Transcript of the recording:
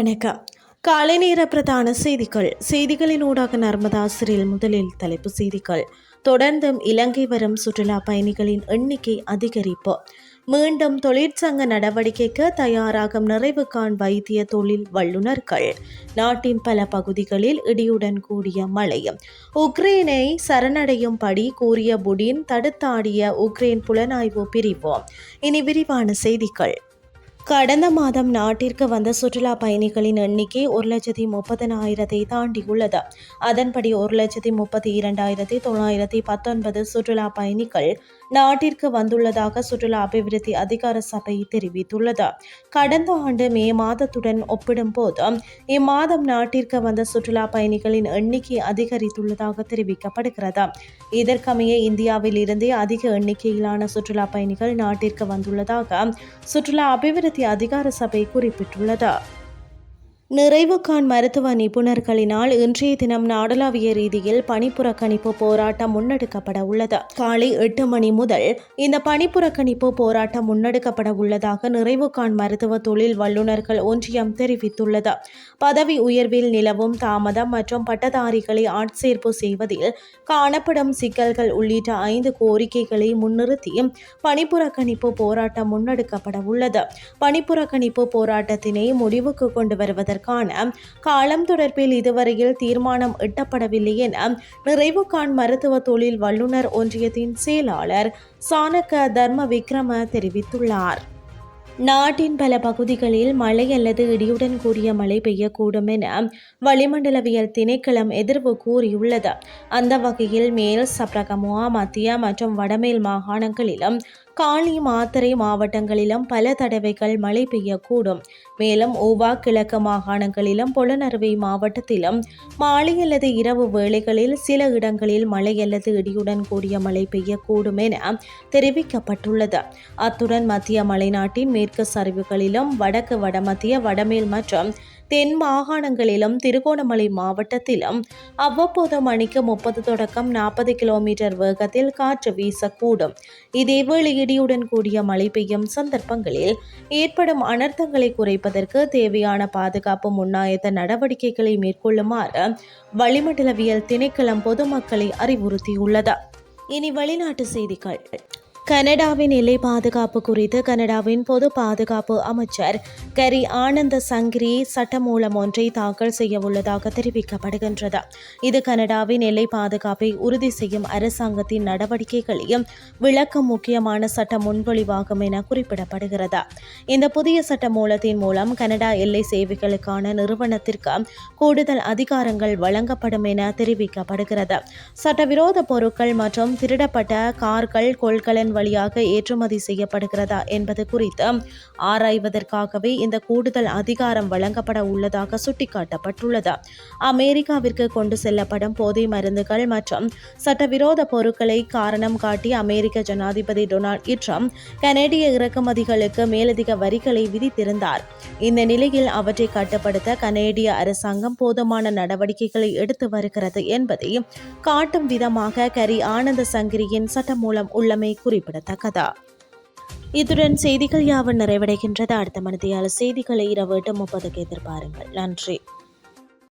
வணக்கம். காலை நேர பிரதான செய்திகள். செய்திகளின் ஊடாக நர்மதாசிரியில் முதலில் தலைப்பு செய்திகள். தொடர்ந்தும் இலங்கை வரும் சுற்றுலா பயணிகளின் எண்ணிக்கை அதிகரிப்பு. மீண்டும் தொழிற்சங்க நடவடிக்கைக்கு தயாராகும் நிறைவு காண் வைத்திய தொழில் வல்லுநர்கள். நாட்டின் பல பகுதிகளில் இடியுடன் கூடிய மழை. உக்ரைனை சரணடையும்படி கூறிய புடின் தடுத்தாடிய உக்ரைன் புலனாய்வு பிரிவு. இனி விரிவான செய்திகள். கடந்த மாதம் நாட்டிற்கு வந்த சுற்றுலா பயணிகளின் எண்ணிக்கை ஒரு லட்சத்தி முப்பதனாயிரத்தை தாண்டியுள்ளது. அதன்படி ஒரு லட்சத்தி முப்பத்தி இரண்டாயிரத்தி தொள்ளாயிரத்தி பத்தொன்பது சுற்றுலா பயணிகள் நாட்டிற்கு வந்துள்ளதாக சுற்றுலா அபிவிருத்தி அதிகார சபை தெரிவித்துள்ளது. கடந்த ஆண்டு மே மாதத்துடன் ஒப்பிடும்போது இம்மாதம் நாட்டிற்கு வந்த சுற்றுலா பயணிகளின் எண்ணிக்கை அதிகரித்துள்ளதாக தெரிவிக்கப்படுகிறது. இதற்கமைய இந்தியாவில் இருந்தே அதிக எண்ணிக்கையிலான சுற்றுலா பயணிகள் நாட்டிற்கு வந்துள்ளதாக சுற்றுலா அபிவிருத்தி அதிகார சபை குறிப்பிட்டுள்ளது. நிறைவுகான் மருத்துவ நிபுணர்களினால் இன்றைய தினம் நாடளாவிய ரீதியில் பணிப்புறக்கணிப்பு போராட்டம் முன்னெடுக்கப்பட உள்ளது. காலை எட்டு மணி முதல் இந்த பணிப்புறக்கணிப்பு போராட்டம் முன்னெடுக்கப்பட உள்ளதாக நிறைவுகான் மருத்துவ தொழில் வல்லுநர்கள் ஒன்றியம் தெரிவித்துள்ளது. பதவி உயர்வில் நிலவும் தாமதம் மற்றும் பட்டதாரிகளை ஆட்சேர்ப்பு செய்வதில் காணப்படும் சிக்கல்கள் உள்ளிட்ட ஐந்து கோரிக்கைகளை முன்னிறுத்தி பணிப்புறக்கணிப்பு போராட்டம் முன்னெடுக்கப்பட உள்ளது. பணிப்புறக்கணிப்பு போராட்டத்தினை முடிவுக்கு கொண்டு வருவதற்கு செய்வதற்கான காலம் தொடர்பில் இதுவரையில் தீர்மானம் எட்டப்படவில்லை என நிறைவுகான் மருத்துவ தொழில் வல்லுநர் ஒன்றியத்தின் செயலாளர் சானக்க தர்ம விக்ரம தெரிவித்துள்ளார். நாட்டின் பல பகுதிகளில் மழை அல்லது இடியுடன் கூடிய மழை பெய்யக்கூடும் என வளிமண்டலவியல் திணைக்களம் எதிர்வு கூறியுள்ளது. அந்த வகையில் மேல் சப்ரகமுவா மத்திய மற்றும் வடமேல் மாகாணங்களிலும் காளி மாத்தறை மாவட்டங்களிலும் பல தடவைகள் மழை பெய்யக்கூடும். மேலும் ஓவா கிழக்கு மாகாணங்களிலும் புலனறுவை மாவட்டத்திலும் மாலை அல்லது இரவு வேளைகளில் சில இடங்களில் மழை அல்லது இடியுடன் கூடிய மழை பெய்யக்கூடும் என தெரிவிக்கப்பட்டுள்ளது. அத்துடன் மத்திய மலைநாட்டின் மேற்கு சரிவுகளிலும் வடக்கு வடமத்திய வடமேல் மற்றும் தென் மாகாணங்களிலும் திருகோணமலை மாவட்டத்திலும் அவ்வப்போது மணிக்கு முப்பது தொடக்கம் நாற்பது கிலோமீட்டர் வேகத்தில் காற்று வீசக்கூடும். இதேவேளை இடியுடன் கூடிய மழை பெய்யும் சந்தர்ப்பங்களில் ஏற்படும் அனர்த்தங்களை குறைப்பதற்கு தேவையான பாதுகாப்பு முன்னாயத்த நடவடிக்கைகளை மேற்கொள்ளுமாறு வளிமண்டலவியல் திணைக்களம் பொதுமக்களை அறிவுறுத்தியுள்ளது. இனி வெளிநாட்டு செய்திகள். கனடாவின் எல்லை பாதுகாப்பு குறித்து கனடாவின் பொது பாதுகாப்பு அமைச்சர் கரி ஆனந்த சங்கிரி சட்டமூலம் ஒன்றை தாக்கல் செய்ய உள்ளதாக தெரிவிக்கப்படுகின்றது. இது கனடாவின் எல்லை பாதுகாப்பை உறுதி செய்யும் அரசாங்கத்தின் நடவடிக்கைகளையும் விளக்கும் முக்கியமான சட்ட முன்மொழிவாகும் என குறிப்பிடப்படுகிறது. இந்த புதிய சட்ட மூலத்தின் மூலம் கனடா எல்லை சேவைகளுக்கான நிறுவனத்திற்கு கூடுதல் அதிகாரங்கள் வழங்கப்படும் என தெரிவிக்கப்படுகிறது. சட்டவிரோத பொருட்கள் மற்றும் திருடப்பட்ட கார்கள் கொள்கலன் வழியாக ஏற்றுமதி செய்யப்படுகிறதா என்பது குறித்து ஆராய்வதற்காகவே இந்த கூடுதல் அதிகாரம் வழங்கப்பட உள்ளதாக சுட்டிக்காட்டப்பட்டுள்ளது. அமெரிக்காவிற்கு கொண்டு செல்லப்படும் போதை மருந்துகள் மற்றும் சட்டவிரோத பொருட்களை காரணம் காட்டி அமெரிக்க ஜனாதிபதி டொனால்ட் ட்ரம்ப் கனேடிய இறக்குமதிகளுக்கு மேலதிக வரிகளை விதித்திருந்தார். இந்த நிலையில் அவற்றை கட்டுப்படுத்த கனேடிய அரசாங்கம் போதுமான நடவடிக்கைகளை எடுத்து வருகிறது என்பதை காட்டும் விதமாக கரி ஆனந்த சங்கிரியின் சட்டமூலம் உள்ளமை குறி குறிப்பிடத்தக்கதா? இத்துடன் செய்திகள் யாவும் நிறைவடைகின்றது? அடுத்த மனதியால் செய்திகளை இரவு எட்டு முப்பதுக்கு எதிர்பாருங்கள். நன்றி.